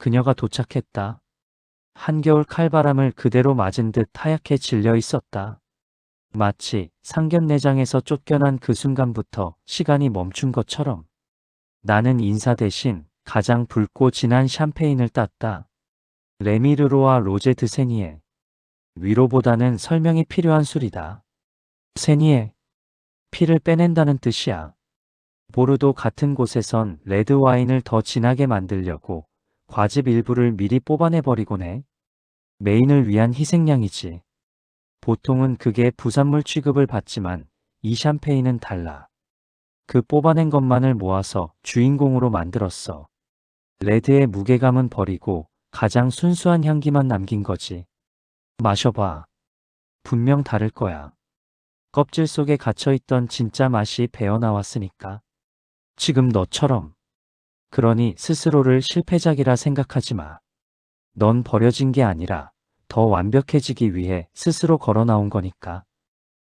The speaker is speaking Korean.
그녀가 도착했다. 한겨울 칼바람을 그대로 맞은 듯 하얗게 질려 있었다. 마치 상견례장에서 쫓겨난 그 순간부터 시간이 멈춘 것처럼 나는 인사 대신 가장 붉고 진한 샴페인을 땄다. 레미르로와 로제 드세니에 위로보다는 설명이 필요한 술이다. 세니에 피를 빼낸다는 뜻이야. 보르도 같은 곳에선 레드 와인을 더 진하게 만들려고 과즙 일부를 미리 뽑아내버리곤 해. 메인을 위한 희생양이지. 보통은 그게 부산물 취급을 받지만 이 샴페인은 달라. 그 뽑아낸 것만을 모아서 주인공으로 만들었어. 레드의 무게감은 버리고 가장 순수한 향기만 남긴 거지. 마셔봐. 분명 다를 거야. 껍질 속에 갇혀있던 진짜 맛이 배어나왔으니까. 지금 너처럼. 그러니 스스로를 실패작이라 생각하지 마. 넌 버려진 게 아니라 더 완벽해지기 위해 스스로 걸어 나온 거니까.